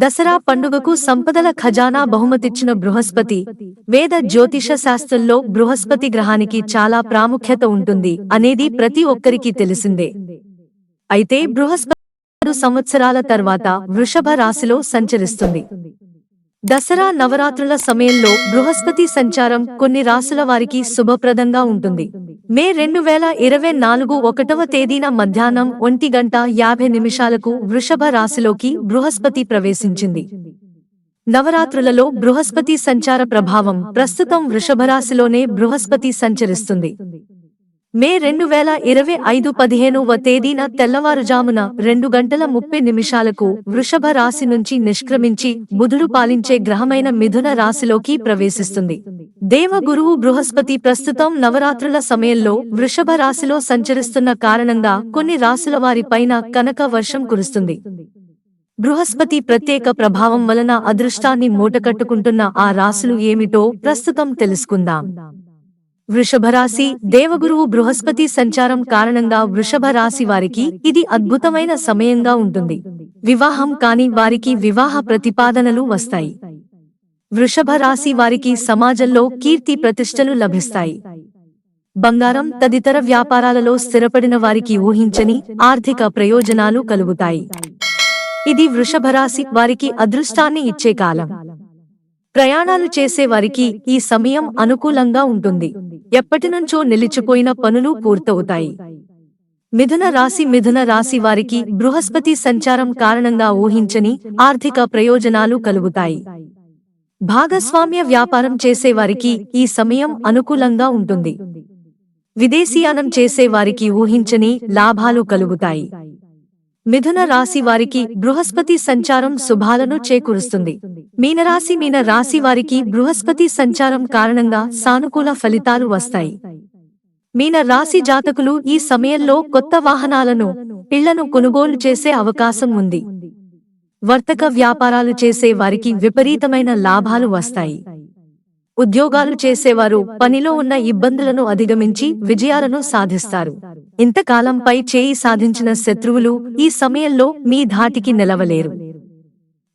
దసరా పండుగకు సంపదల ఖజానా బహుమతిచ్చిన బృహస్పతి. వేద జ్యోతిష శాస్త్రంలో బృహస్పతి గ్రహానికి చాలా ప్రాముఖ్యత ఉంటుంది అనేది ప్రతి ఒక్కరికి తెలిసిందే. అయితే బృహస్పతి సంవత్సరాల తర్వాత వృషభ రాశిలో సంచరిస్తుంది. దసరా నవరాత్రుల సమయంలో బృహస్పతి సంచారం కొన్ని రాసుల వారికి శుభప్రదంగా ఉంటుంది. మే రెండు వేల ఇరవై నాలుగు ఒకటవ తేదీన మధ్యాహ్నం ఒంటి గంట యాభై నిమిషాలకు వృషభ రాశిలోకి బృహస్పతి ప్రవేశించింది. నవరాత్రులలో బృహస్పతి సంచార ప్రభావం ప్రస్తుతం వృషభరాశిలోనే బృహస్పతి సంచరిస్తుంది. మే రెండు వేల ఇరవై ఐదు పదిహేనవ తేదీన తెల్లవారుజామున రెండు గంటల ముప్పై నిమిషాలకు వృషభ రాశి నుంచి నిష్క్రమించి బుధుడు పాలించే గ్రహమైన మిథున రాశిలోకి ప్రవేశిస్తుంది. దేవగురువు బృహస్పతి ప్రస్తుతం నవరాత్రుల సమయంలో వృషభ రాశిలో సంచరిస్తున్న కారణంగా కొన్ని రాశుల వారిపైన కనక వర్షం కురుస్తుంది. బృహస్పతి ప్రత్యేక ప్రభావం వలన అదృష్టాన్ని మూటకట్టుకుంటున్న ఆ రాశులు ఏమిటో ప్రస్తుతం తెలుసుకుందాం. వృషభ రాశి దేవగురువు బృహస్పతి సంచారం కారణంగా వృషభ రాశి వారికి ఇది అద్భుతమైన సమయంగా ఉంటుంది. వివాహం కాని వారికి వివాహ ప్రతిపాదనలు వస్తాయి. వృషభ రాశి వారికి సమాజంలో కీర్తి ప్రతిష్టలు లభిస్తాయి. బంగారం తదితర వ్యాపారాలలో స్థిరపడిన వారికి ఊహించని ఆర్థిక ప్రయోజనాలు కలుగుతాయి. ఇది వృషభ రాశి వారికి అదృష్టాన్ని ఇచ్చే కాలం. ప్రయాణాలు చేసే వారికి ఈ సమయం అనుకూలంగా ఉంటుంది. ఎప్పటినుంచో నిలిచిపోయిన పనులు పూర్తవుతాయి. మిథున రాశి మిథున రాశి వారికి బృహస్పతి సంచారం కారణంగా ఊహించని ఆర్థిక ప్రయోజనాలు కలుగుతాయి. భాగస్వామ్య వ్యాపారం చేసేవారికి ఈ సమయం అనుకూలంగా ఉంటుంది. విదేశీయానం చేసేవారికి ఊహించని లాభాలు కలుగుతాయి. మిథున రాశి వారికి బృహస్పతి సంచారం శుభాలను చేకూరుస్తుంది. మీనరాశి మీన రాశి వారికి బృహస్పతి సంచారం కారణంగా సానుకూల ఫలితాలు వస్తాయి. మీన రాశి జాతకులు ఈ సమయంలో కొత్త వాహనాలను ఇళ్ళను కొనుగోలు చేసే అవకాశం ఉంది. వర్తక వ్యాపారాలు చేసే వారికి విపరీతమైన లాభాలు వస్తాయి. ఉద్యోగాలు చేసేవారు పనిలో ఉన్న ఇబ్బందులను అధిగమించి విజయాలను సాధిస్తారు. ఇంతకాలంపై చేయి సాధించిన శత్రువులు ఈ సమయంలో మీ ధాటికి నిలవలేరు.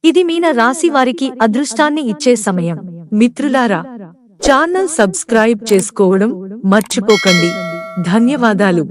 ఇది మీన రాశి వారికి అదృష్టాన్ని ఇచ్చే సమయం. మిత్రులారా ఛానల్ సబ్స్క్రైబ్ చేసుకోవడం మర్చిపోకండి. ధన్యవాదాలు.